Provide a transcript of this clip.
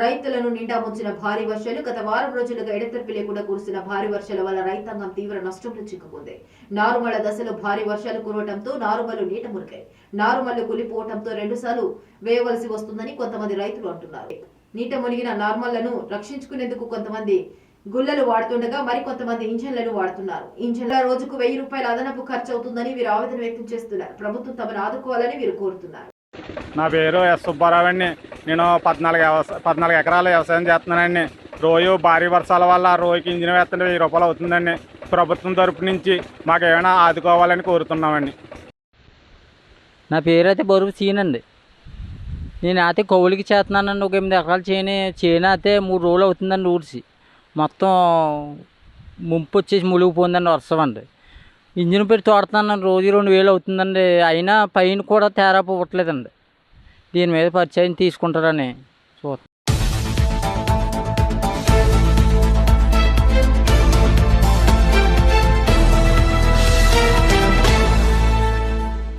రైతులను నిండా ముంచిన భారీ వర్షాలు గత వారం రోజులుగా ఎడతెరిపి లేకుండా కురిసిన భారీ వర్షాల వల్ల రైతాంగం తీవ్ర నష్టంలో చిక్కుకుంది. నారుమల దశలో భారీ వర్షాలు కురవటంతో నారుమలు నీట మురికాయి నారుమల్లు కూలిపోవటంతో రెండుసార్లు వేయవలసి వస్తుందని కొంతమంది రైతులు అంటున్నారు. నీట మునిగిన నార్మల్లను రక్షించుకునేందుకు కొంతమంది గుల్లలు వాడుతుండగా మరికొంతమంది ఇంజన్లను వాడుతున్నారు. ఇంజన్ల రోజుకు వెయ్యి రూపాయల అదనపు ఖర్చు అవుతుందని వీరు ఆవేదన వ్యక్తం చేస్తున్నారు. ప్రభుత్వం తమను ఆదుకోవాలని వీరు కోరుతున్నారు. నా పేరు ఎస్ సుబ్బారావు అండి. నేను పద్నాలుగు వ్యవసాయ పద్నాలుగు ఎకరాలు వ్యవసాయం చేస్తున్నానండి. రోజు భారీ వర్షాల వల్ల రోజుకి ఇంజిన్ వేస్తుంటే వెయ్యి రూపాయలు అవుతుందండి. ప్రభుత్వం తరపు నుంచి మాకు ఏమైనా ఆదుకోవాలని కోరుతున్నామండి. నా పేరు అయితే బరువు సీన్ అండి. నేను అయితే కౌలికి చేస్తున్నానండి. ఒక ఎనిమిది ఎకరాలు చేయని చేయని అయితే మూడు రోజులు అవుతుందండి ఊడ్చి. మొత్తం ముంపు వచ్చేసి మునిగిపోయిందండి వర్షం అండి. ఇంజిన్ పెట్టి తోడుతున్నాను రోజు రెండు వేలు అవుతుందండి. అయినా పైన కూడా తేరా పోవట్లేదండి. దీని మీద పరిచయం తీసుకుంటారని చూ